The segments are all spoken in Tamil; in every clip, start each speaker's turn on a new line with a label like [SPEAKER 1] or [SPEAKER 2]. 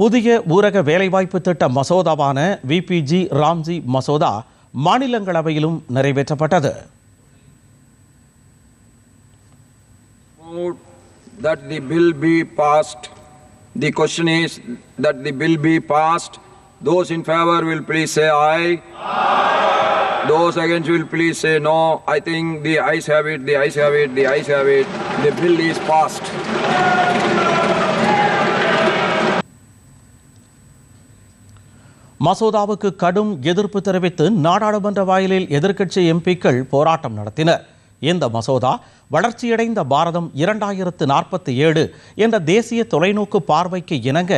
[SPEAKER 1] புதிய ஊரக வேலைவாய்ப்பு திட்ட மசோதாவான விபிஜி ராம்ஜி மசோதா மாநிலங்களவையிலும் நிறைவேற்றப்பட்டது
[SPEAKER 2] that the bill be passed. The question is that the bill be passed. Those in favor will please say aye. Those against will please say no. I think the ayes have it, the ayes have it, the ayes have it. The bill is passed.
[SPEAKER 1] மசோதாவுக்கு கடும் எதிர்ப்பு தெரிவித்து நாடாளுமன்ற வாயிலில் எதிர்க்கட்சி எம்பிக்கள் போராட்டம் நடத்தினர். இந்த மசோதா வளர்ச்சியடைந்த பாரதம் இரண்டாயிரத்து நாற்பத்தி ஏழு என்ற தேசிய தொலைநோக்கு பார்வைக்கு இணங்க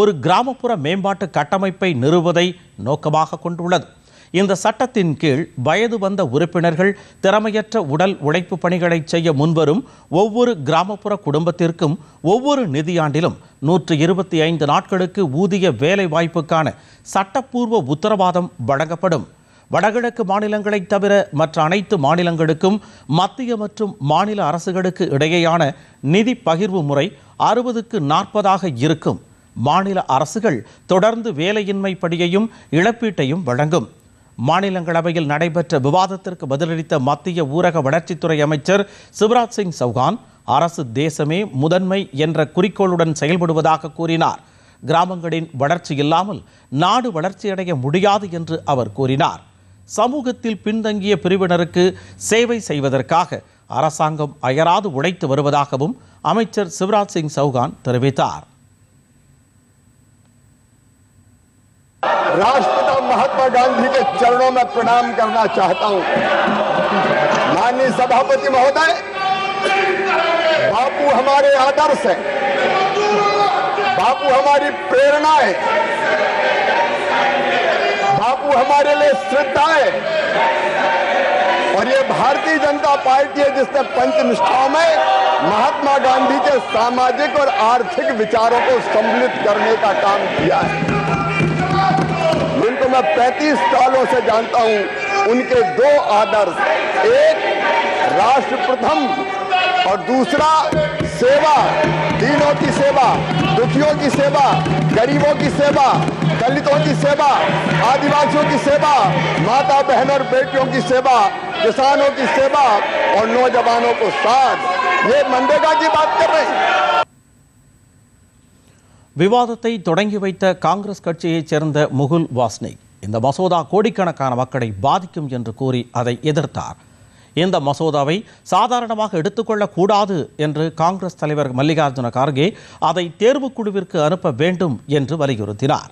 [SPEAKER 1] ஒரு கிராமப்புற மேம்பாட்டு கட்டமைப்பை நிறுவதை நோக்கமாக கொண்டுள்ளது. இந்த சட்டத்தின் கீழ் வயது வந்த உறுப்பினர்கள் திறமையற்ற உடல் உழைப்பு பணிகளை செய்ய முன்வரும் ஒவ்வொரு கிராமப்புற குடும்பத்திற்கும் ஒவ்வொரு நிதியாண்டிலும் நூற்று இருபத்தி ஐந்து நாட்களுக்கு ஊதிய வேலை வாய்ப்புக்கான சட்டப்பூர்வ உத்தரவாதம் வழங்கப்படும். வடகிழக்கு மாநிலங்களைத் தவிர மற்ற அனைத்து மாநிலங்களுக்கும் மத்திய மற்றும் மாநில அரசுகளுக்கு இடையேயான நிதி பகிர்வு முறை அறுபதுக்கு நாற்பதாக இருக்கும். மாநில அரசுகள் தொடர்ந்து வேலையின்மை படியையும் இழப்பீட்டையும் வழங்கும். மாநிலங்களவையில் நடைபெற்ற விவாதத்திற்கு பதிலளித்த மத்திய ஊரக வளர்ச்சித்துறை அமைச்சர் சிவராஜ் சிங் சௌகான் அரசு தேசமே முதன்மை என்ற குறிக்கோளுடன் செயல்படுவதாக கூறினார். கிராமங்களின் வளர்ச்சி இல்லாமல் நாடு வளர்ச்சியடைய முடியாது என்று அவர் கூறினார். சமூகத்தில் பின்தங்கிய பிரிவினருக்கு சேவை செய்வதற்காக அரசாங்கம் அயராது உழைத்து வருவதாகவும் அமைச்சர் சிவராஜ் சிங் சௌகான் தெரிவித்தார்.
[SPEAKER 3] राष्ट्रपिता महात्मा गांधी के चरणों में प्रणाम करना चाहता हूँ। माननीय सभापति महोदय, बापू हमारे आदर्श है। बापू हमारी प्रेरणा है। बापू हमारे लिए श्रद्धा है। और ये भारतीय जनता पार्टी है जिसने पंच निष्ठाओं में महात्मा गांधी के सामाजिक और आर्थिक विचारों को सम्मिलित करने का काम किया है। मैं 35 सालों से जानता हूं उनके दो आदर्श एक राष्ट्र प्रथम और दूसरा सेवा दीनों की सेवा दुखियों की सेवा गरीबों की सेवा दलितों की सेवा आदिवासियों की सेवा माता बहन और बेटियों की सेवा किसानों की सेवा और नौजवानों को साथ ये मनरेगा की बात कर रहे हैं
[SPEAKER 1] விவாதத்தை தொடங்கி வைத்த காங்கிரஸ் கட்சியைச் சேர்ந்த முகுல் வாஸ்னிக் இந்த மசோதா கோடிக்கணக்கான மக்களை பாதிக்கும் என்று கூறி அதை எதிர்த்தார். இந்த மசோதாவை சாதாரணமாக எடுத்துக்கொள்ளக்கூடாது என்று காங்கிரஸ் தலைவர் மல்லிகார்ஜுன கார்கே அதை தேர்வுக்குழுவிற்கு அனுப்ப வேண்டும் என்று வலியுறுத்தினார்.